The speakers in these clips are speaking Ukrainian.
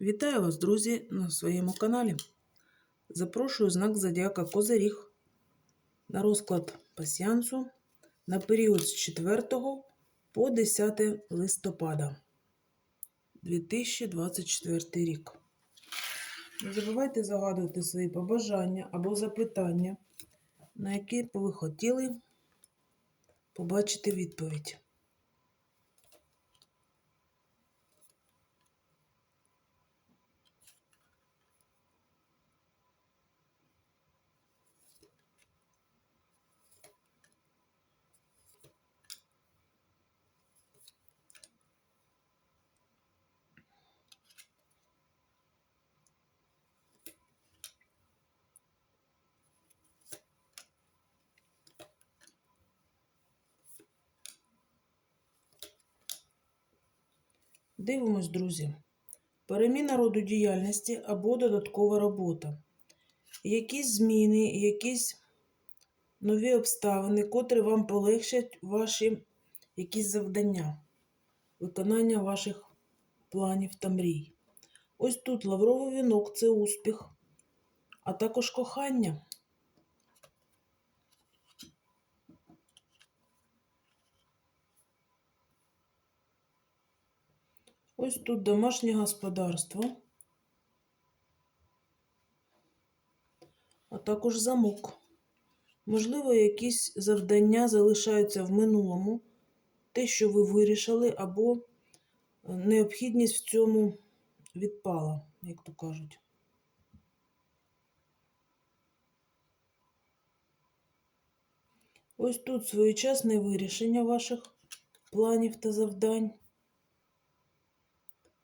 Вітаю вас, друзі, на своєму каналі. Запрошую знак Зодіака Козиріг на розклад пасіянсу на період з 4 по 10 листопада 2024 рік. Не забувайте загадувати свої побажання або запитання, на які б ви хотіли побачити відповідь. Дивимось, друзі. Переміна роду діяльності або додаткова робота. Якісь зміни, якісь нові обставини, котрі вам полегшать ваші якісь завдання, виконання ваших планів та мрій. Ось тут лавровий вінок це успіх, а також кохання. Ось тут домашнє господарство, а також замок. Можливо, якісь завдання залишаються в минулому, те, що ви вирішили, або е, необхідність в цьому відпала, як то кажуть. Ось тут своєчасне вирішення ваших планів та завдань.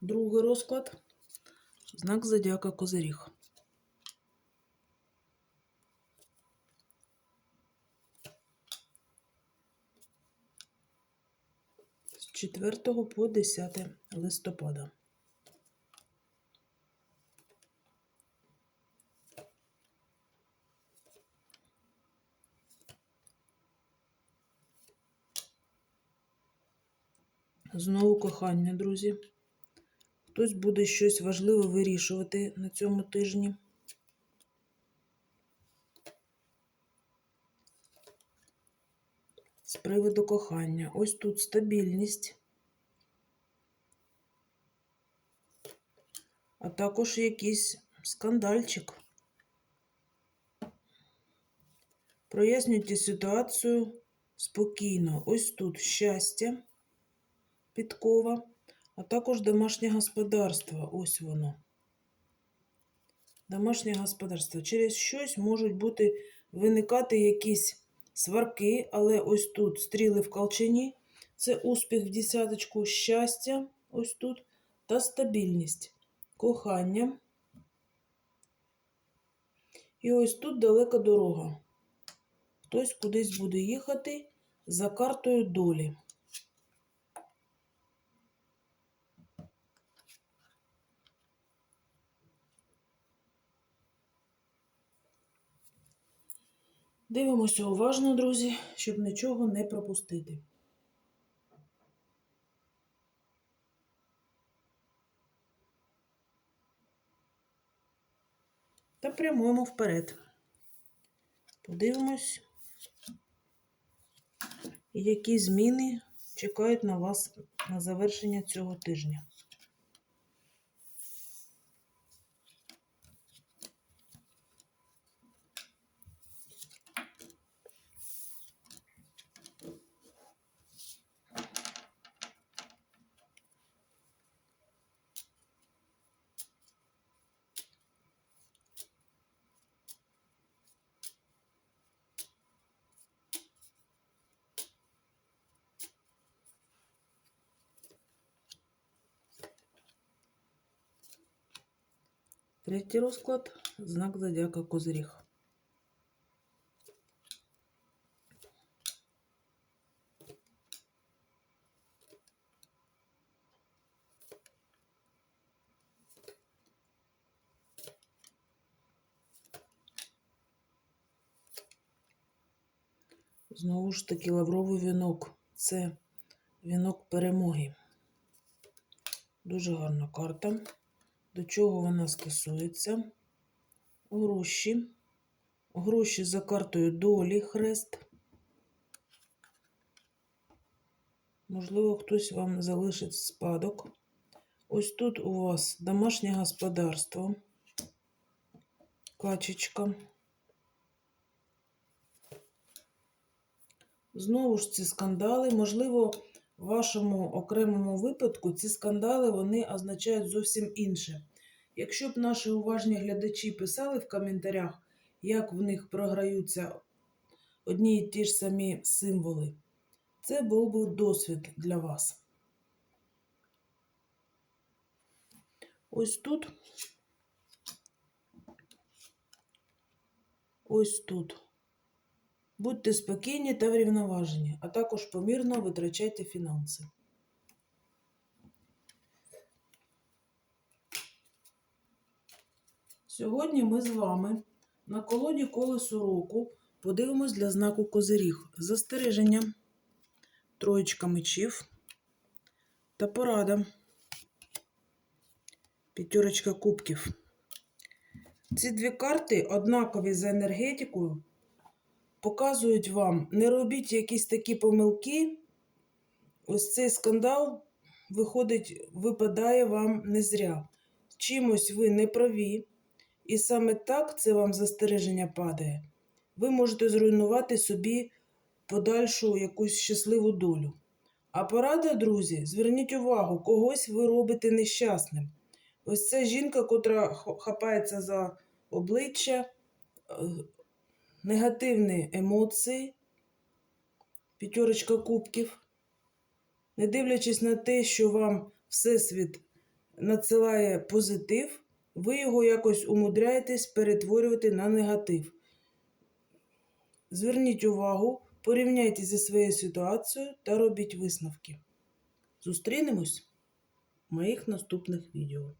Другий розклад. Знак зодіака Козиріг. З 4 по 10 листопада. Знову кохання, друзі. Хтось буде щось важливе вирішувати на цьому тижні. З приводу кохання. Ось тут стабільність, а також якийсь скандальчик. Прояснюйте ситуацію спокійно. Ось тут щастя, підкова а також домашнє господарство. Ось воно. Домашнє господарство. Через щось можуть бути виникати якісь сварки, але ось тут стріли в колчині. Це успіх в десяточку, щастя, ось тут, та стабільність, кохання. І ось тут далека дорога. Хтось кудись буде їхати за картою долі. Дивимося уважно, друзі, щоб нічого не пропустити. Та прямуємо вперед. Подивимось, які зміни чекають на вас на завершення цього тижня. Третій розклад знак зодіака Козиріг. Знову ж таки, лавровий вінок. Це вінок перемоги. Дуже гарна карта. До чого вона стосується? Гроші. Гроші за картою долі хрест. Можливо, хтось вам залишить спадок. Ось тут у вас домашнє господарство. Качечка. Знову ж ці скандали, можливо, в вашому окремому випадку ці скандали вони означають зовсім інше. Якщо б наші уважні глядачі писали в коментарях, як в них програються одні і ті ж самі символи, це був би досвід для вас. Ось тут, ось тут. Будьте спокійні та врівноважені, а також помірно витрачайте фінанси. Сьогодні ми з вами на колоді колесо року подивимось для знаку Козиріг застереження, троєчка мечів та порада, п'ятерочка кубків. Ці дві карти однакові за енергетикою показують вам, не робіть якісь такі помилки. Ось цей скандал, виходить, випадає вам не зря. Чимось ви не праві, і саме так це вам застереження падає. Ви можете зруйнувати собі подальшу якусь щасливу долю. А порада, друзі, зверніть увагу, когось ви робите нещасним. Ось ця жінка, котра хапається за обличчя, е, негативні емоції, п'ятерочка кубків, не дивлячись на те, що вам Всесвіт надсилає позитив, ви його якось умудряєтесь перетворювати на негатив. Зверніть увагу, порівняйте зі своєю ситуацією та робіть висновки. Зустрінемось в моїх наступних відео.